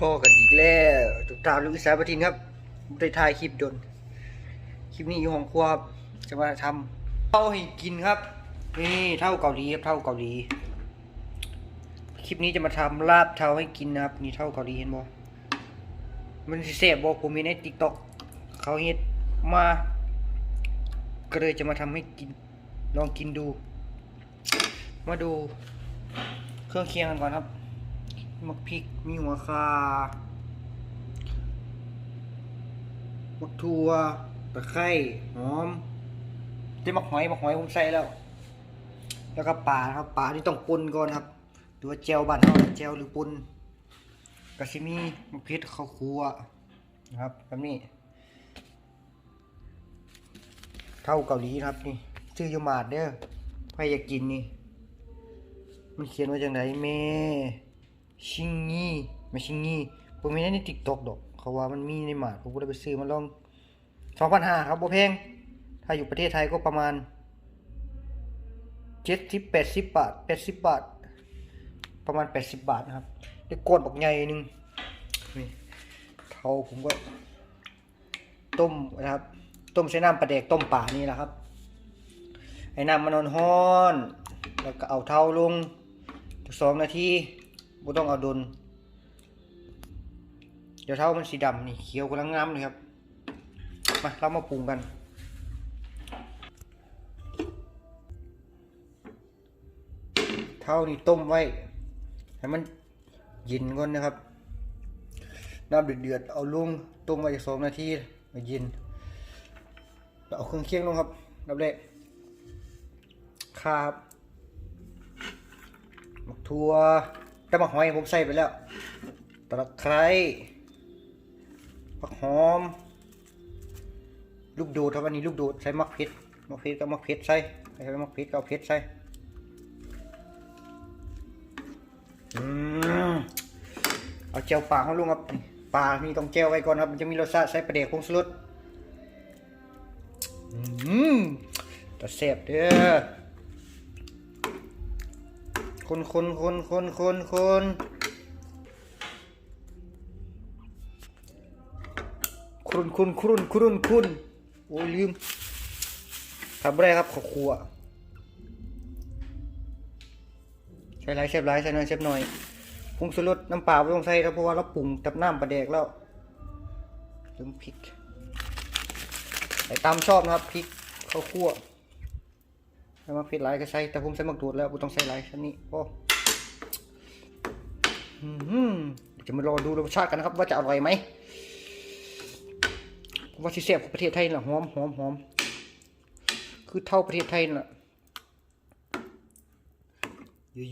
พ่อกันอีกแล้วทุกตามลูกอิสาปทินครับได้ถ่ายคลิปดน คลิปนี้อยู่ของครัวจะมาทำเท่าให้กินครับ นี่เท่าเกาหลีครับเท่าเกาหลี คลิปนี้จะมาทำลาบเท่าให้กินนะครับ นี่เท่าเกาหลีเห็นบ่มันเสิแซ่บบ่ผมมีในติ๊กต็อกเขาเฮ็ดมาก็เลยจะมาทำให้กิน ลองกินดู มาดูเครื่องเคียงกันก่อนครับ มักพริก มีหัวคามักทั่วตะไคร้หอมเต็มมักหอยมักหอยผมใส่แล้ว แล้วก็ปลาครับปลาที่ต้องปนก่อนครับหรือว่าเจลบ้านเราเจลหรือปนกระชิมีมักพริกข้าวคั่วนะครับแบบนี้เท่าเกาหลีครับนี่ชื่อยมาดเด้อใครอยากกินนี่ มันเขียนว่าจังไดแม่ ชิงงี้ไม่ชิงงี้ผมมีในติ๊กต็อกดอก เขาว่ามันมีในหมาดผมก็เลยไปซื้อมาลองสองพันห้าครับโบแพง ถ้าอยู่ประเทศไทยก็ประมาณเจ็ดสิบแปดสิบบาทแปดสิบบาท ประมาณแปดสิบบาทนะครับได้กดบักใหญ่หนึ่งนี่เท่าผมก็ ต้มนะครับ ต้มใช้น้ำปลาแดกต้มป่านี่แหละครับ ไอ้น้ำมันนอนฮ้อน แล้วก็เอาเท้าลงสองนาที บ่ต้องเอาดน เดี๋ยวเท้ามันสีดำนี่เขียวกำลังงามเลยครับ มาเรามาปรุงกัน เท้านี่ต้มไว้ ให้มันเย็นก่อนนะครับ น้ำเดือดๆเอาลงต้มไว้อีกสองนาทีให้เย็นเอาเครื่องเคียงลงครับดับแรกครับหมักทั่ว แต่หมักหอยผมใส่ไปแล้วตะไคร้ผักหอม ลูกโดดครับอันนี้ลูกโดดใส่มักเผ็ดมักเผ็ดก็มักเผ็ดใส่ใส่มักเผ็ดก็เอาเผ็ดใส่อืมเอาเจียวปลาเขาลุงครับปลานี่ต้องเจียวไว้ก่อนครับ มันจะมีรสชาติใส่ประเดี๋ยวผงชูรสอืมแต่แซ่บเด้อ คนคนคนคนคนคนคุณคุณคุณคุณคุณโอ้ยลืมทำไรครับขอครัวใส่ไรเซฟไรใส่หน่อยเซฟหน่อยปรุงสุรสน้ำเปล่าไม่ต้องใส่ครับเพราะว่าเราปรุงกับน้ำปลาแดกแล้วลืมพริกใส่ตามชอบนะครับพริกข้าวคั่ว ถ้ามาพริกหลายก็ใส่แต่ผมใส่หมักดูดแล้วผมต้องใส่หลายชั้นนี้โอ้อื้อหือเดี๋ยวจะมารอดูรสชาติกันนะครับ ว่าจะอร่อยไหมผมว่าที่เสียบของประเทศไทยน่ะหอมหอมหอมคือเท่าประเทศไทยน่ะ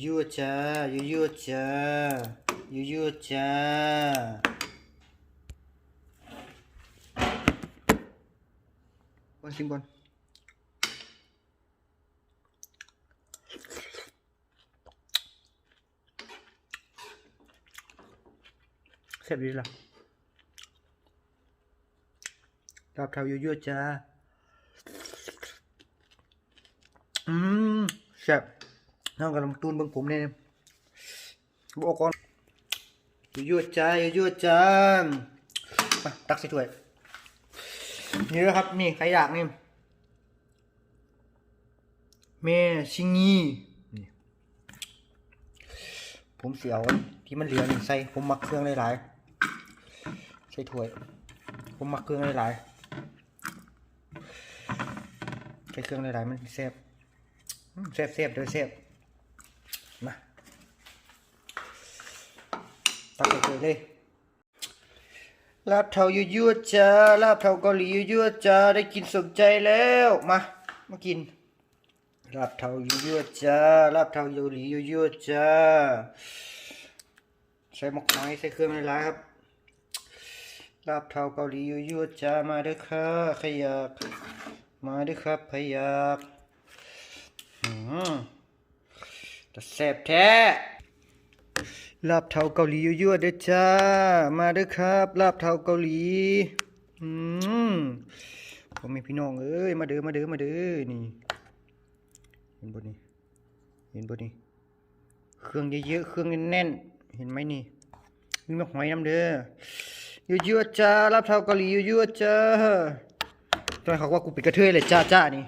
ยั่วๆจ้ายั่วๆจ้ายั่วๆจ้าก่อนชิมก่อน แซ่บดีล่ะลาบเทายั่วๆจ้า อืมแซ่บน้องกำลังตูนเบิ่งผมเนี่ยบอกก่อนยั่วๆจ้ายั่วๆจ้ามาตักใส่ถ้วย นี่นะครับ นี่ใครอยากนี่แม่ชิงีนี่ผมเสียวที่มันเหลือนี่ใส่ผมมักเครื่องหลายๆ ใส่ถ้วย ผมมักเครื่องหลายๆใส่เครื่องหลายๆมันแซ่บแซ่บแซ่บด้อแซ่บมาตักใส่ถ้วยเลยลาบเทายั่วๆจ้าลาบเทาเกาหลียั่วๆจ้าได้กินสมใจแล้วมามากินลาบเทายั่วๆจ้าลาบเทาเกาหลียั่วๆจ้าใส่หมกไม้ใส่เครื่องหลายๆครับ ลาบเทาเกาหลียั่วจ้ามาด้อค่ะใครอยากมาด้อครับใครอยากอืมแต่แซ่บแท้ลาบเทาเกาหลียั่วๆเด้อจ้า มาด้อครับ ลาบเทาเกาหลี อืมผมมีพี่น้องเอ้ย มาเด้อ มาเด้อ มาเด้อ นี่ เห็นบ่นี่เห็นบ่นี่เครื่องเยอะๆ เครื่องแน่นๆเห็นไหมนี่ มีมาหอยน้ำเด้อ ยั่วๆจ้ารับเท่าเกาหลียั่วๆจ้าทำไมเขาว่ากูเป็นกระเทยเลยจ้าจ้านี่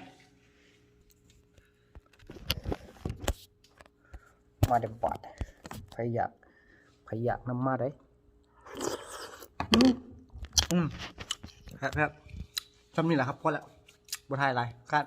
มาเดบาดใครอยากใครอยากน้ำมาได้อืมครับครับจำนี่แหละครับพอแล้วบทายอะไรคาด